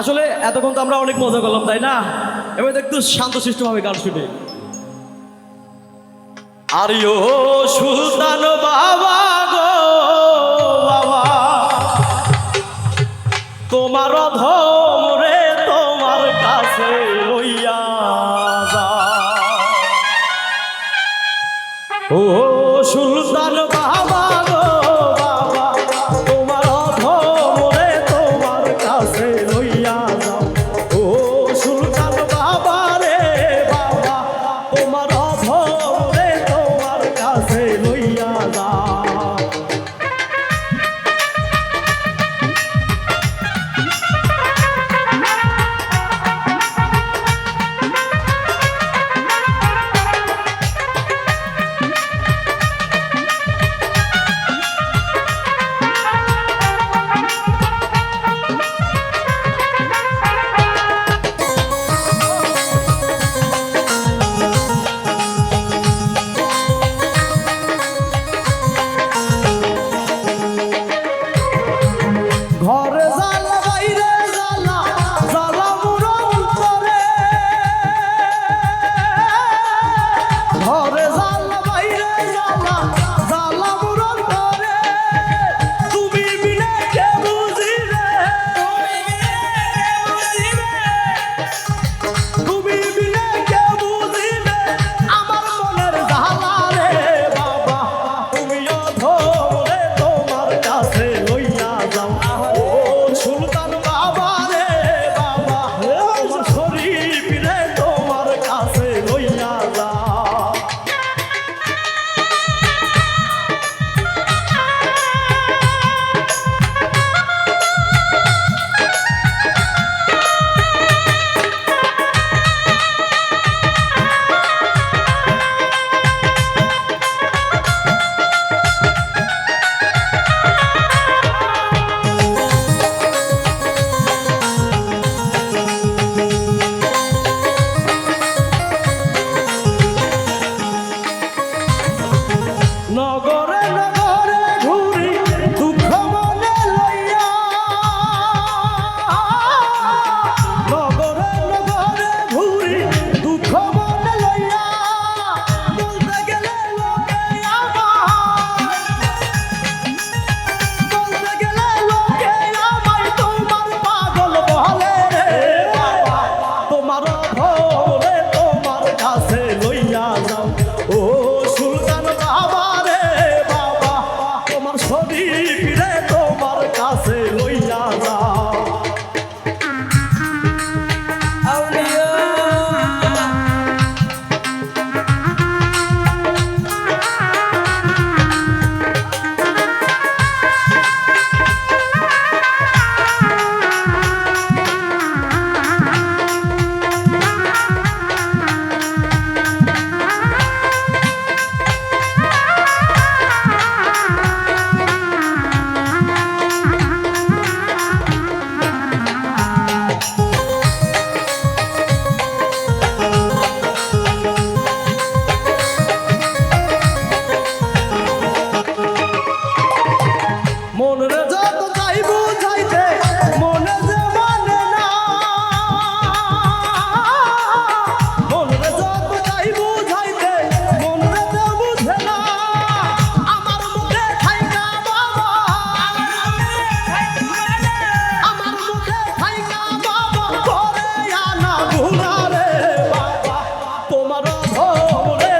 আসলে এতক্ষণ তো আমরা অনেক মজা করলাম, তাই না? এবার একটু শান্তশিষ্টভাবে গান শুনি। আর ইয়ো সুলতান বাবা গো, বাবা। তোমার ধন রে তোমার কাছে লইয়া যা। ও ভোরে